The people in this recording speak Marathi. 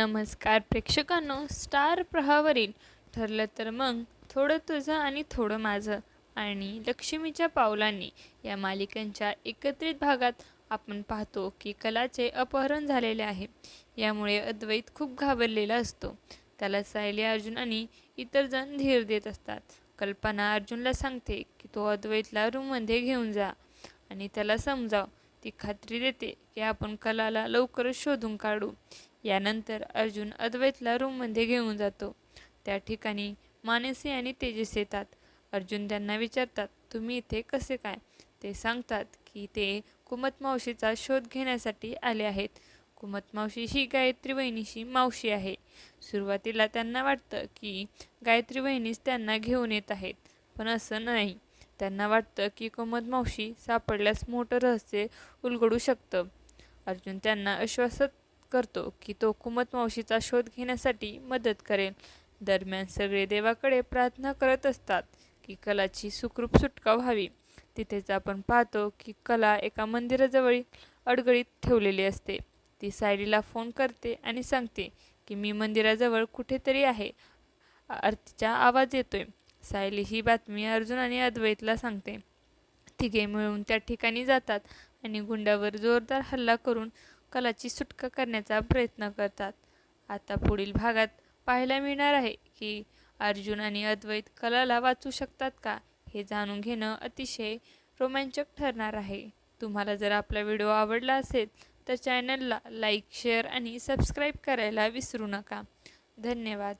नमस्कार प्रेक्षकांनो स्टार प्रहावरील ठरलं तर मग थोडं तुझं आणि थोडं माझं आणि लक्ष्मीच्या पावलांनी या मालिकांच्या एकत्रित भागात आपण पाहतो की कलाचे अपहरण झालेले आहे. यामुळे अद्वैत खूप घाबरलेला असतो. त्याला सायली अर्जुन आणि इतर जण धीर देत असतात. कल्पना अर्जुनला सांगते की तो अद्वैतला रूममध्ये घेऊन जा आणि त्याला समजाव ती खात्री देते की आपण कलाला लवकरच शोधून काढू. यानंतर अर्जुन अद्वैतला रूममध्ये घेऊन जातो. त्या ठिकाणी मानसी आणि तेजस येतात. अर्जुन त्यांना विचारतात तुम्ही इथे कसे काय? ते सांगतात की ते कुमत मावशीचा शोध घेण्यासाठी आले आहेत. कुमत मावशी ही गायत्री वहिनीशी मावशी आहे. सुरुवातीला त्यांना वाटतं की गायत्री वहिनीच त्यांना घेऊन येत आहेत पण असं नाही. त्यांना वाटतं की कुमत मावशी सापडल्यास मोठं रहस्य उलगडू शकतं. अर्जुन त्यांना आश्वासत करतो की तो कुमत मावशीचा शोध घेण्यासाठी मदत करेल. दरम्यान सगळे देवाकडे प्रार्थना करत असतात की कलाची सुखरूप सुटका व्हावी. तिथेच आपण पाहतो की कला एका मंदिराजवळ अडगळीत ठेवलेली असते. ती सायलीला फोन करते आणि सांगते की मी मंदिराजवळ कुठेतरी आहे. आरतीचा आवाज येतोय. सायली ही बातमी अर्जुन आणि अद्वैतला सांगते. तिघे मिळून त्या ठिकाणी जातात आणि गुंडावर जोरदार हल्ला करून कलाची सुटका करण्याचा प्रयत्न करतात. आता पुढील भागात पाहायला मिळणार आहे की अर्जुन आणि अद्वैत कलाला वाचू शकतात का हे जाणून घेणं अतिशय रोमांचक ठरणार आहे. तुम्हाला जर आपला व्हिडिओ आवडला असेल तर चॅनलला लाईक शेअर आणि सबस्क्राईब करायला विसरू नका. धन्यवाद.